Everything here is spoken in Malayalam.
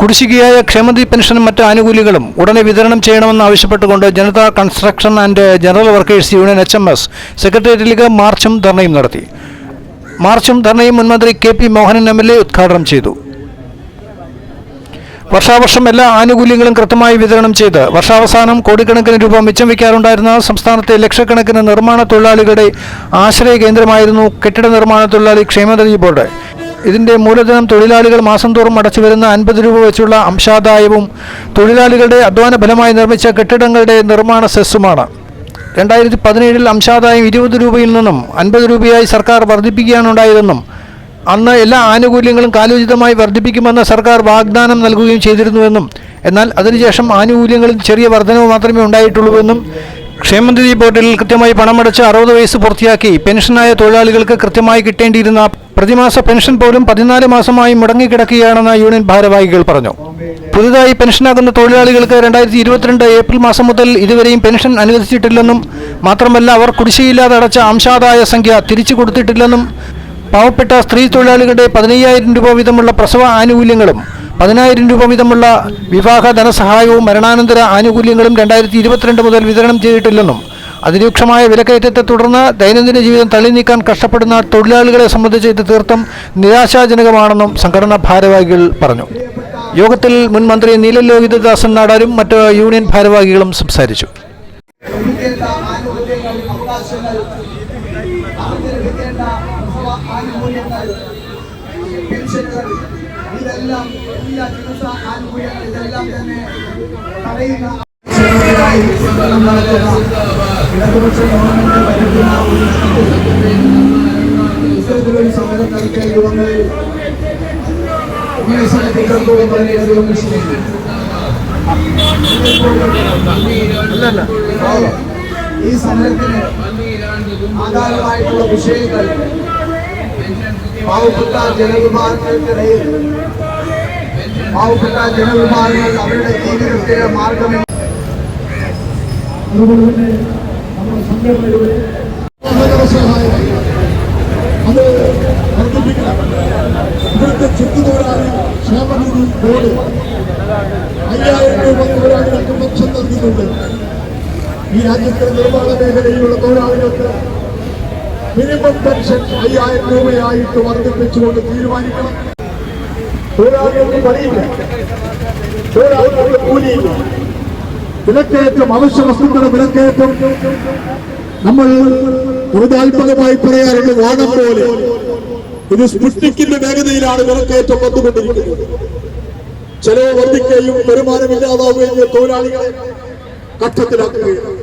കുടിശ്ശികയായ ക്ഷേമനിധി പെൻഷനും മറ്റ് ആനുകൂല്യങ്ങളും ഉടനെ വിതരണം ചെയ്യണമെന്ന് ആവശ്യപ്പെട്ടുകൊണ്ട് Janata construction and general workers union H M S സെക്രട്ടേറിയറ്റിലേക്ക് മാർച്ചും ധർണയും നടത്തി. മാർച്ചും ധർണയും മുൻമന്ത്രി K P Mohanan M L A ഉദ്ഘാടനം ചെയ്തു. വർഷാവർഷം എല്ലാ ആനുകൂല്യങ്ങളും കൃത്യമായി വിതരണം ചെയ്ത് വർഷാവസാനം കോടിക്കണക്കിന് രൂപ മിച്ചം വയ്ക്കാറുണ്ടായിരുന്ന സംസ്ഥാനത്തെ ലക്ഷക്കണക്കിന് നിർമ്മാണ തൊഴിലാളികളുടെ ആശ്രയ കേന്ദ്രമായിരുന്നു കെട്ടിട നിർമ്മാണ തൊഴിലാളി ക്ഷേമനിധി ബോർഡ്. ഇതിന്റെ മൂലധനം തൊഴിലാളികൾ മാസം തോറും അടച്ചു വരുന്ന അൻപത് രൂപ വെച്ചുള്ള അംശാദായവും തൊഴിലാളികളുടെ അധ്വാന ഫലമായി നിർമ്മിച്ച കെട്ടിടങ്ങളുടെ നിർമ്മാണ സെസ്സുമാണ്. രണ്ടായിരത്തി പതിനേഴിൽ അംശാദായം ഇരുപത് രൂപയിൽ നിന്നും അൻപത് രൂപയായി സർക്കാർ വർദ്ധിപ്പിക്കുകയാണുണ്ടായതെന്നും അന്ന് എല്ലാ ആനുകൂല്യങ്ങളും കാലോചിതമായി വർദ്ധിപ്പിക്കുമെന്ന് സർക്കാർ വാഗ്ദാനം നൽകുകയും ചെയ്തിരുന്നുവെന്നും എന്നാൽ അതിനുശേഷം ആനുകൂല്യങ്ങളിൽ ചെറിയ വർധനവ് മാത്രമേ ഉണ്ടായിട്ടുള്ളൂവെന്നും ക്ഷേമനിധി ബോർഡിൽ കൃത്യമായി പണമടച്ച് അറുപത് വയസ്സ് പൂർത്തിയാക്കി പെൻഷനായ തൊഴിലാളികൾക്ക് കൃത്യമായി കിട്ടേണ്ടിയിരുന്ന പ്രതിമാസ പെൻഷൻ പോലും പതിനാല് മാസമായി മുടങ്ങിക്കിടക്കുകയാണെന്ന് യൂണിയൻ ഭാരവാഹികൾ പറഞ്ഞു. പുതുതായി പെൻഷനാകുന്ന തൊഴിലാളികൾക്ക് രണ്ടായിരത്തി ഇരുപത്തിരണ്ട് ഏപ്രിൽ മാസം മുതൽ ഇതുവരെയും പെൻഷൻ അനുവദിച്ചിട്ടില്ലെന്നും മാത്രമല്ല അവർ കുടിശ്ശികയില്ലാതെ അടച്ച അംശാദായ സംഖ്യ തിരിച്ചു കൊടുത്തിട്ടില്ലെന്നും പാവപ്പെട്ട സ്ത്രീ തൊഴിലാളികളുടെ പതിനയ്യായിരം രൂപ വീതമുള്ള പ്രസവ ആനുകൂല്യങ്ങളും പതിനായിരം രൂപ വീതമുള്ള വിവാഹ ധനസഹായവും മരണാനന്തര ആനുകൂല്യങ്ങളും രണ്ടായിരത്തി ഇരുപത്തിരണ്ട് മുതൽ വിതരണം ചെയ്തിട്ടില്ലെന്നും അതിരൂക്ഷമായ വിലക്കയറ്റത്തെ തുടർന്ന് ദൈനംദിന ജീവിതം തള്ളി നീക്കാൻ കഷ്ടപ്പെടുന്ന തൊഴിലാളികളെ സംബന്ധിച്ച് ഇത് തീർത്തും നിരാശാജനകമാണെന്നും സംഘടനാ ഭാരവാഹികൾ പറഞ്ഞു. യോഗത്തിൽ മുൻ മന്ത്രി നീലൻ ലോഹിതദാസൻ നാടാരും മറ്റ് യൂണിയൻ ഭാരവാഹികളും സംസാരിച്ചു. പെൻഷനുകൾ ഇതെല്ലാം എല്ലാ ചികിത്സാ ആനുകൂല്യങ്ങൾ ഇതെല്ലാം തന്നെ തടയുന്ന ഇടതുപക്ഷ ഗവൺമെന്റ് ഭരിക്കുന്ന ഇത്തരത്തിലൊരു സമരം നൽകിയ യുവങ്ങൾ ഇങ്ങനെ സമർപ്പിക്കുമ്പോൾ വളരെയധികം വിഷയമുണ്ട് ഈ സമരത്തിന് ആധാരമായിട്ടുള്ള വിഷയങ്ങൾ പാവപ്പെട്ട ജനവിഭാഗങ്ങൾക്കിടയിൽ പാവപ്പെട്ട ജനവിഭാഗങ്ങൾ അവരുടെ ജീവിതത്തിലെ മാർഗം ഈ രാജ്യത്തെ നിർമ്മാണ മേഖലയിലുള്ള തൊഴിലാളികൾക്ക് മിനിമം പെൻഷൻ അയ്യായിരം രൂപയായിട്ട് വർദ്ധിപ്പിച്ചുകൊണ്ട് തീരുമാനിക്കണം. വിലക്കയറ്റം അവശ്യ വസ്തുക്കളുടെ വിലക്കയറ്റം നമ്മൾ ഹൃദാത്മകമായി പറയാറുണ്ട് വാണം പോലെ. ഇത് സ്പുഷ്ടിക്കിന്റെ വേഗതയിലാണ് വിലക്കയറ്റം വന്നുകൊണ്ടിരിക്കുന്നത്. ചെലവ് വർദ്ധിക്കുകയും വരുമാനമില്ലാതാവുകയും തൊഴിലാളികളെ കഷ്ടത്തിലാക്കുകയും